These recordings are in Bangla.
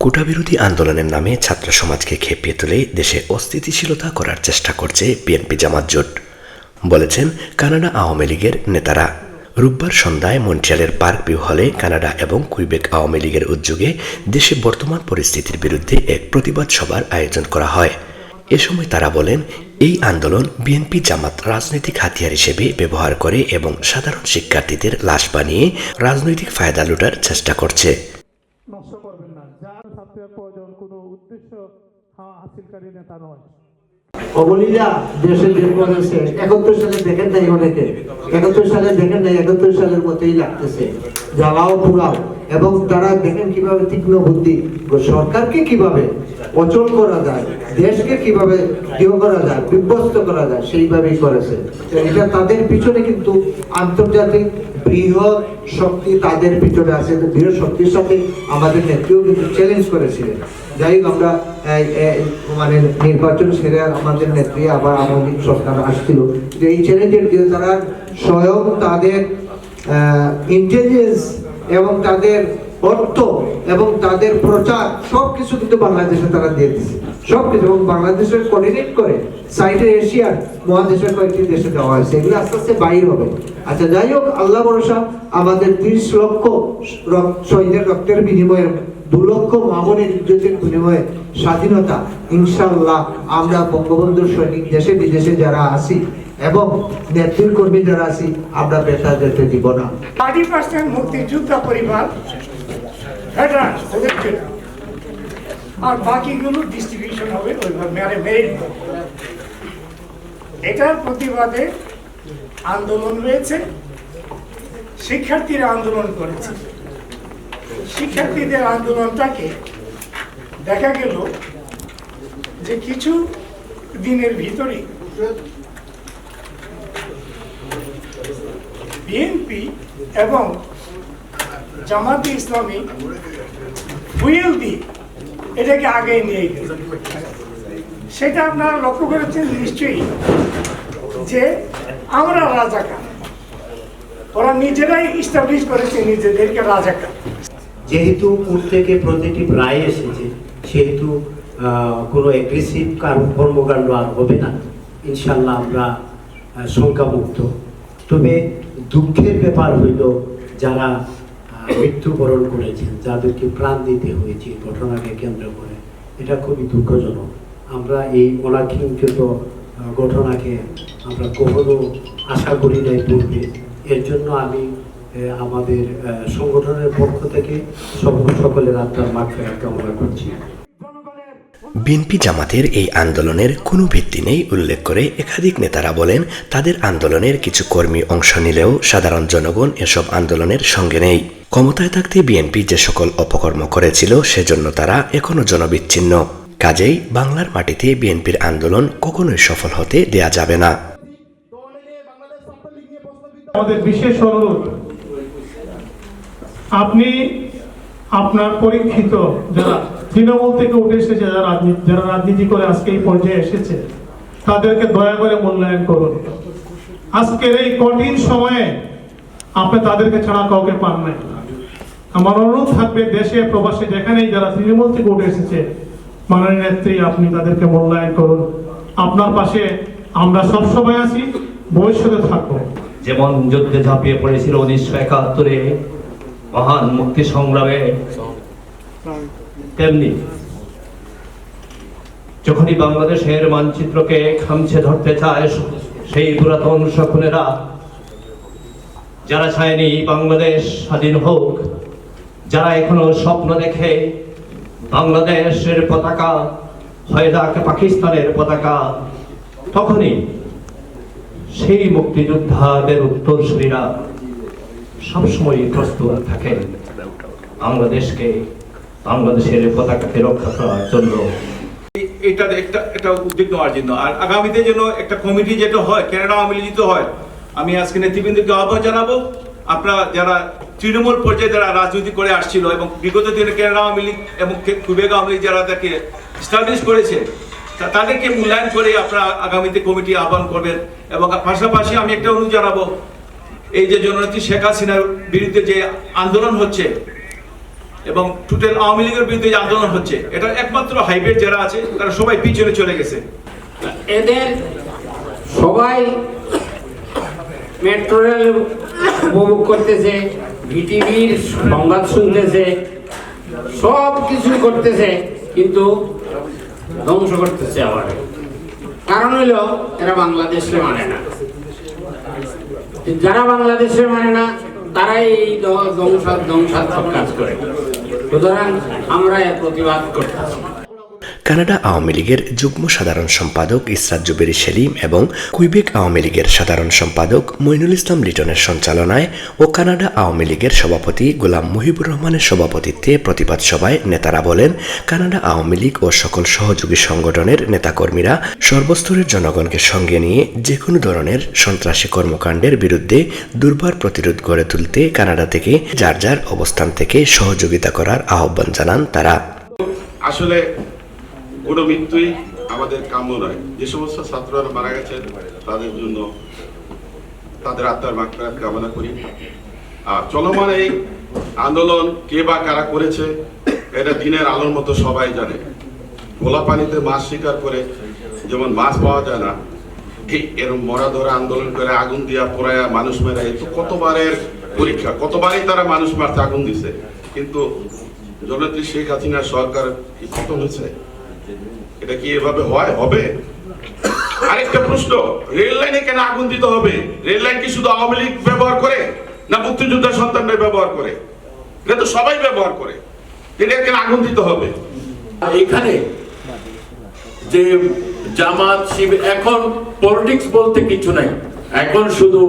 কোটাবিরোধী আন্দোলনের নামে ছাত্র সমাজকে খেপিয়ে তুলে দেশে অস্থিতিশীলতা করার চেষ্টা করছে বিএনপি জামাত জোট। বলেছেন, কানাডা আওয়ামী লীগের নেতারা। রোববার সন্ধ্যায় মন্ট্রিয়ালের পার্ক ভিউ হলে কানাডা এবং কুইবেক আওয়ামী লীগের উদ্যোগে দেশে বর্তমান পরিস্থিতির বিরুদ্ধে এক প্রতিবাদ সভার আয়োজন করা হয়। এ সময় তারা বলেন, এই আন্দোলন বিএনপি জামাত রাজনৈতিক হাতিয়ার হিসেবে ব্যবহার করে এবং সাধারণ শিক্ষার্থীদের লাশ বানিয়ে রাজনৈতিক ফায়দা লুটার চেষ্টা করছে নষ্ট করবেন না যার ছাত্রের প্রয়োজন কোনো উদ্দেশ্য হা- হাসিলকারী নেতা নয়। অবলীলা দেশে একাত্তর সালে দেখেন নাই অনেকে। একাত্তর সালে দেখেন নাই একাত্তর সালের মতোই লাগতেছে। জ্বালাও পুরাও এবং তারা দেখেন কীভাবে তীক্ষ্ণ বুদ্ধি। সরকারকে কীভাবে অচল করা যায়, দেশকে কীভাবে ইয়ে করা যায় বিভ্যস্ত করা যায়, সেইভাবেই করেছে। এটা তাদের পিছনে কিন্তু আন্তর্জাতিক বৃহৎ শক্তি তাদের পিছনে আছে। বৃহৎ শক্তির সাথে আমাদের নেত্রীও কিন্তু চ্যালেঞ্জ করেছিলেন। যাই হোক, আমরা মানে নির্বাচন সেরে আমাদের নেত্রী আবার আমাদের সরকার আসছিল। যে এই চ্যালেঞ্জের তারা স্বয়ং তাদের ইন্টেলিজেন্স এবং তাদের অর্থ এবং তাদের প্রচার সবকিছু কিন্তু বাংলাদেশে তারা দিয়ে দিচ্ছে সবকিছু এবং বাংলাদেশের কোঅর্ডিনেট করে সাইডে এশিয়ার মহাদেশের কয়েকটি দেশে দেওয়া হয়েছে। এগুলো আস্তে আস্তে বাইর হবে। আচ্ছা যাই হোক, আল্লাহ ভরসা, আমাদের ত্রিশ লক্ষ সৈন্যের রক্তের বিনিময়ে, দু লক্ষ মামনের ইজ্জতের বিনিময়ে স্বাধীনতা। ইনশাল্লাহ আমরা বঙ্গবন্ধুর সৈনিক দেশে বিদেশে যারা আছি এবং নেত্রীর কর্মী যারা আছি, আমরা বেতা যেতে দিব না। থার্টি পার্সেন্ট মুক্তিযোদ্ধা পরিবার আর বাকিগুলো ডিস্ট্রিবিউশন হবে ওইভাবে মানে মেরিট এটার প্রতিবাদে আন্দোলন রয়েছে, শিক্ষার্থীরা আন্দোলন করেছে। শিক্ষার্থীদের আন্দোলনটাকে দেখা গেল যে কিছু দিনের ভিতরেই বিএনপি এবং জামাতে ইসলামী হুইল এটাকে আগে নিয়ে গেছে। সেটা আপনারা লক্ষ্য করেছেন নিশ্চয়ই, যে আমরা রাজাকার। ওরা নিজেরাই ইস্টাবলিশ করেছে নিজেদেরকে রাজাকার। যেহেতু কোর্ট থেকে পজিটিভ রায় এসেছে, সেহেতু কোনো অ্যাগ্রেসিভ কর্মকাণ্ড আর হবে না। ইনশাল্লাহ আমরা শঙ্কামুক্ত। তবে দুঃখের ব্যাপার হইল যারা মৃত্যুবরণ করেছেন, যাদেরকে প্রাণ দিতে হয়েছে, ঘটনাকে কেন্দ্র করে, এটা খুবই দুঃখজনক। আমরা এই অনাকাঙ্ক্ষিত ঘটনাকে আমরা কখনো আশা করি নাই পূর্বে। এর জন্য আমি আমাদের সংগঠনের পক্ষ থেকে সকল সকলের আত্মার মাগফিরাত কামনা করছি। বিএনপি জামাতের এই আন্দোলনের কোনো ভিত্তি নেই উল্লেখ করে একাধিক নেতারা বলেন, তাদের আন্দোলনের কিছু কর্মী অংশ নিলেও সাধারণ জনগণ এসব আন্দোলনের সঙ্গে নেই। ক্ষমতায় থাকতে বিএনপি যে সকল অপকর্ম করেছিল, সেজন্য তারা এখনও জনবিচ্ছিন্ন। কাজেই বাংলার মাটিতে বিএনপির আন্দোলন কখনোই সফল হতে দেয়া যাবে না। আমাদের বিশেষ অনুরোধ, আপনি আপনার পরীক্ষিত যারা তৃণমূল থেকে উঠে এসেছে যারা রাজনীতি যারা রাজনীতি করে আজকে এই পর্যায়ে এসেছে, তাদেরকে দয়া করে মূল্যায়ন করুন। আজকের এই কঠিন সময়ে আপনি তাদেরকে ছাড়া কাউকে পান নাই। আমার অনুরোধ থাকবে দেশে, প্রবাসে, যেখানেই যারা তৃণমূল থেকে উঠে এসেছে, মাননীয় নেত্রী, আপনি তাদেরকে মূল্যায়ন করুন। আপনার পাশে আমরা সবসময় আছি, ভবিষ্যতে থাকব। যেমন যুদ্ধে ঝাঁপিয়ে পড়েছিল উনিশশো একাত্তরে মহান মুক্তি সংগ্রামে তেমনি যখনই বাংলাদেশের মানচিত্রকে খামছে ধরতে চায় সেই পুরাতন শকুনেরা, যারা চায়নি বাংলাদেশ স্বাধীন হোক, যারা এখনও স্বপ্ন দেখে বাংলাদেশের পতাকা হয়ে যাক পাকিস্তানের পতাকা, তখনই সেই মুক্তিযোদ্ধাদের উত্তরসূরিরা সবসময় প্রস্তুত থাকেন বাংলাদেশকে। বাংলাদেশের পতাকাকে রক্ষা করার জন্য। এটার একটা একটা উদ্যোগ নেওয়ার জন্য আর আগামীতে যেন একটা কমিটি যেটা হয় কেনাডা আওয়ামী হয়, আমি আজকে নেতৃবৃন্দকে আহ্বান জানাব, আপনারা যারা তৃণমূল পর্যায়ে যারা রাজনীতি করে আসছিল এবং বিগত দিনে কেনাডা আওয়ামী লীগ এবং কুবেগ আওয়ামী লীগ যারা তাকে স্টাবলিশ করেছে তাদেরকে মূল্যায়ন করে আপনারা আগামীতে কমিটি আহ্বান করবেন। এবং পাশাপাশি আমি একটা অনুরোধ জানাব, এই যে জননেত্রী শেখ হাসিনার বিরুদ্ধে যে আন্দোলন হচ্ছে এবং টোটাল আওয়ামী লীগের বিরুদ্ধে যে আন্দোলন হচ্ছে, এটা একমাত্র হাইব্রিড যারা আছে, তারা সবাই পিছনে চলে গেছে। এদের সবাই মেট্রো রেল উপভোগ করতেছে ভিটিভির সংবাদ শুনতেছে সব কিছু করতেছে, কিন্তু ধ্বংস করতেছে আবার। কারণ হইল, এরা বাংলাদেশে মানে না। যারা বাংলাদেশে মানে না, তারাই ধ্বংসাত্মক কাজ করে। সুতরাং আমরা এর প্রতিবাদ করতেছি। কানাডা আওয়ামী লীগের যুগ্ম সাধারণ সম্পাদক ইসরাত জুবেরি সেলিম এবং কুইবেক আওয়ামী লীগের সাধারণ সম্পাদক মইনুল ইসলাম লিটনের সঞ্চালনায় ও কানাডা আওয়ামী লীগের সভাপতি গোলাম মুহিবুর রহমানের সভাপতিত্বে প্রতিবাদ সভায় নেতারা বলেন, কানাডা আওয়ামী লীগ ও সকল সহযোগী সংগঠনের নেতাকর্মীরা সর্বস্তরের জনগণকে সঙ্গে নিয়ে যে কোনো ধরনের সন্ত্রাসী কর্মকাণ্ডের বিরুদ্ধে দুর্বার প্রতিরোধ গড়ে তুলতে কানাডা থেকে যার যার অবস্থান থেকে সহযোগিতা করার আহ্বান জানান তারা। আসলে কোনো মৃত্যুই আমাদের কাম্য নয়। যে সমস্ত ছাত্ররা মারা গেছেন তাদের জন্য তাদের আত্মার মাত্রাত কামনা করি। আর চলমান এই আন্দোলন কে বা কারা করেছে, এটা দিনের আলোর মতো সবাই জানে। গোলা পানিতে মাছ শিকার করে যেমন মাছ পাওয়া যায় না এরম মরা ধরে আন্দোলন করে আগুন দিয়া পোড়ায়া মানুষ মেরা এই তো কতবারের পরীক্ষা, কতবারই তারা মানুষ মারতে আগুন দিছে। কিন্তু জননেত্রী শেখ হাসিনার সরকার কি খতম হয়েছে? এটা কি এভাবে হয়? হবে? আরেকটা প্রশ্ন, রেল লাইনে কেন আগুন দিতে হবে? রেল লাইন কি শুধু আওয়ামী লীগ ব্যবহার করে, না সন্তানরা ব্যবহার করে? এটা তো সবাই ব্যবহার করে। এটা কেন আগুন দিতে হবে? এখানে যে জামাত শিবির, এখন পলিটিক্স বলতে কিছু নাই। এখন শুধু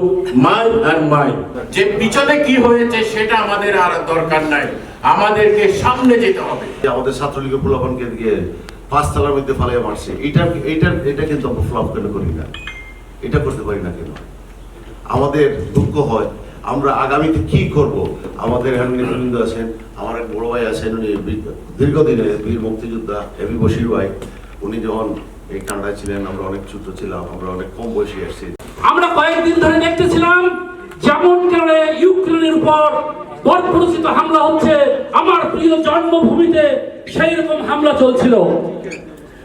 মাই আর মাই যে পিছনে কি হয়েছে সেটা আমাদের আর দরকার নাই। আমাদেরকে সামনে যেতে হবে। আমাদের ছাত্রলীগের প্রলোভনকে দিয়ে পাঁচতলার মধ্যে ফালাইয়া মারছে। এটা এটা এটা কিন্তু আমরা ফ্লপ কেন করি না? এটা করতে পারি না কেন? আমাদের দুঃখ হয়, আমরা আগামীতে কি করব? আমাদের এখানে নেতৃবৃন্দ আছেন, আমার এক বড় ভাই আছেন, উনি দীর্ঘদিনে বীর মুক্তিযোদ্ধা এবি বশির ভাই। উনি যখন এই কানাডায় ছিলেন, আমরা অনেক ছোট ছিলাম, আমরা অনেক কম বয়সে আসছি। আমরা কয়েকদিন ধরে দেখতেছিলাম, যেমন করে ইউক্রেনের উপর বর্বরচিত হামলা হচ্ছে আমার প্রিয় জন্মভূমিতে সেই রকম হামলা চলছিল।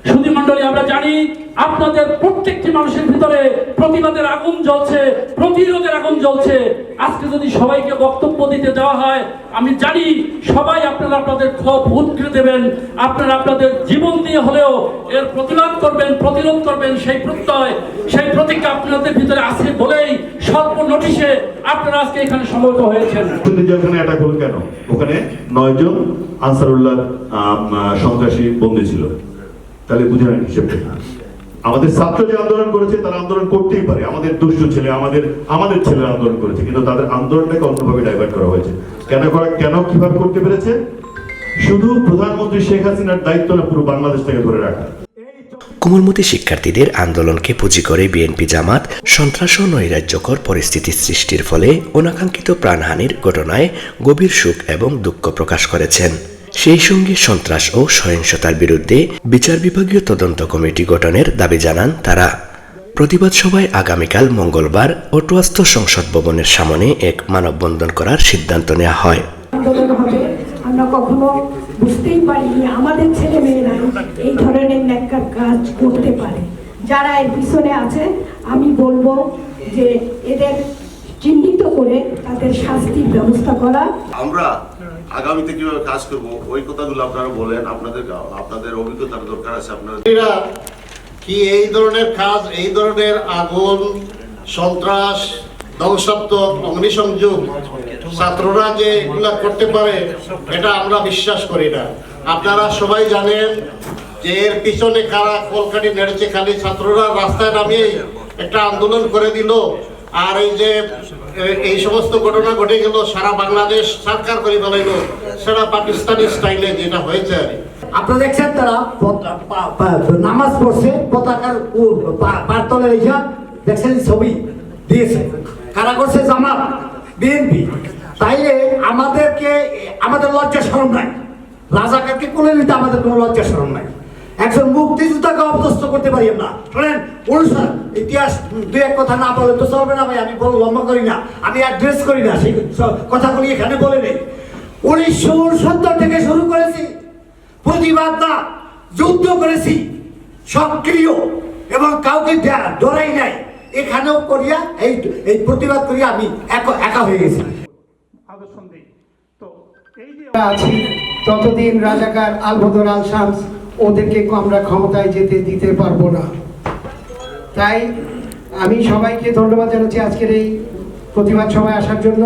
সুধী মন্ডলী আমরা জানি আপনাদের প্রত্যেকটি মানুষের ভিতরে প্রতিবাদের আগুন জ্বলছে, প্রতিরোধের আগুন জ্বলছে। আজকে যদি সবাইকে বক্তব্য দিতে দেওয়া হয়, আমি জানি সবাই আপনারা আপনাদের ক্ষোভ উৎকৃত দেবেন, আপনারা আপনাদের জীবন দিয়ে হলেও এর প্রতিবাদ করবেন, প্রতিরোধ করবেন সেই প্রত্যয়, সেই প্রতিজ্ঞা আপনাদের ভিতরে আছে বলেই স্বল্প নোটিশে আপনারা আজকে এখানে সমবেত হয়েছেন। যেখানে অ্যাটাক হলো কেন? ওখানে নয়জন আনসারুল্লাহ সন্ত্রাসী বন্দী ছিল। তাহলে বুঝে নেন আমাদের ছাত্র যে আন্দোলন করেছে, তারা আন্দোলন করতেই পারে। আমাদের দুষ্ট ছেলে, আমাদের আমাদের ছেলে আন্দোলন করেছে, কিন্তু তাদের আন্দোলনটাকে অন্যভাবে ডাইভার্ট করা হয়েছে। কেন করা কেন কীভাবে করতে পেরেছে? শুধু প্রধানমন্ত্রী শেখ হাসিনার দায়িত্ব না, পুরো বাংলাদেশটাকে ধরে রাখা। কোমলমতি শিক্ষার্থীদের আন্দোলনকে পুঁজি করে বিএনপি জামাত, সন্ত্রাস ও নৈরাজ্যকর পরিস্থিতি সৃষ্টির ফলে অনাকাঙ্ক্ষিত প্রাণহানির ঘটনায় গভীর সুখ এবং দুঃখ প্রকাশ করেছেন। সেই সঙ্গে সন্ত্রাস ও সহিংসতার বিরুদ্ধে বিচার বিভাগীয় তদন্ত কমিটি গঠনের দাবি জানান তারা। প্রতিবাদ সভায় আগামীকাল মঙ্গলবার অটোয়াস্ত সংসদ ভবনের সামনে এক মানববন্ধন করার সিদ্ধান্ত নেওয়া হয়। আমরা কখনো বুঝতেই পারিনি আমাদের ছেলে মেয়েরাই এই ধরনের ন্যাক্কার কাজ করতে পারে। যারা এর পিছনে আছে আমি বলব যে এদের চিহ্নিত করে তাদের শাস্তির ব্যবস্থা করা। আমরা আগামীতে কীভাবে কাজ করব, ওই কথাগুলো আপনারা বলেন, আপনাদের আপনাদের অভিজ্ঞতার দরকার আছে, আপনারা কি এই ধরনের কাজ, এই ধরনের আগুন, সন্ত্রাস, ধ্বংসাত্মক, অগ্নিসংযোগ ছাত্ররা যে এগুলা করতে পারে, এটা আমরা বিশ্বাস করি না। আপনারা সবাই জানেন যে এর পিছনে কারা কলকাটি নেড়েছে খালি, ছাত্ররা রাস্তায় নামিয়ে একটা আন্দোলন করে দিল, আর এই যে এই সমস্ত ঘটনা ঘটে গেল, সারা বাংলাদেশ সরকার করে ফেলাইল, সারা পাকিস্তানি স্টাইলে যেটা হয়েছে আর আপনারা দেখছেন তারা নামাজ পড়ছে, পতাকার উ- পা- রেখা দেখছেন ছবি দিয়েছে। কারা করছে জামাত? বিএনপি। তাইলে আমাদেরকে আমাদের লজ্জা শরম নাই। রাজাকারকে কোলে নিতে আমাদের কোনো লজ্জা শরম নাই। একজন মুক্তিযোদ্ধাকে অপদস্থ করতে পারি না শোনেন অনুষ্ঠান ইতিহাস দু এক কথা না বলে তো চলবে না ভাই আমি বল লম্বা করি না আমি অ্যাড্রেস করি না সেই সব কথাগুলি এখানে বলে নেই। উনিশশো সত্তর থেকে শুরু করেছি প্রতিবাদ না যুদ্ধ করেছি সক্রিয় এবং কাউকে ডরাই নাই। এখানেও করিয়া এই এই প্রতিবাদ করিয়া আমি একা একা হয়ে গেছি। আছি ততদিন রাজাকার আলবদর আল শামস ওদেরকে আমরা ক্ষমতায় যেতে দিতে পারব না। তাই আমি সবাইকে ধন্যবাদ জানাচ্ছি আজকের এই প্রতিবাদ সভায় আসার জন্য।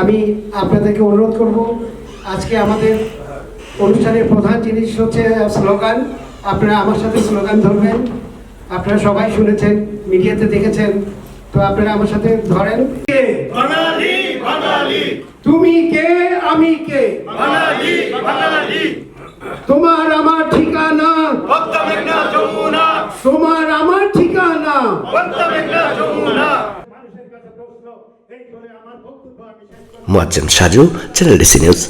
আমি আপনাদেরকে অনুরোধ করব আজকে আমাদের অনুষ্ঠানের প্রধান জিনিস হচ্ছে স্লোগান। আপনারা আমার সাথে স্লোগান ধরবেন। আপনারা সবাই শুনেছেন মিডিয়াতে দেখেছেন। তো আপনারা আমার সাথে ধরেন। তুমি কে আমি কে? বাঙালি বাঙালি। তোমার আমার ঠিকানা। তোমার আমার ঠিকানা। Moazzem Saju channel DC news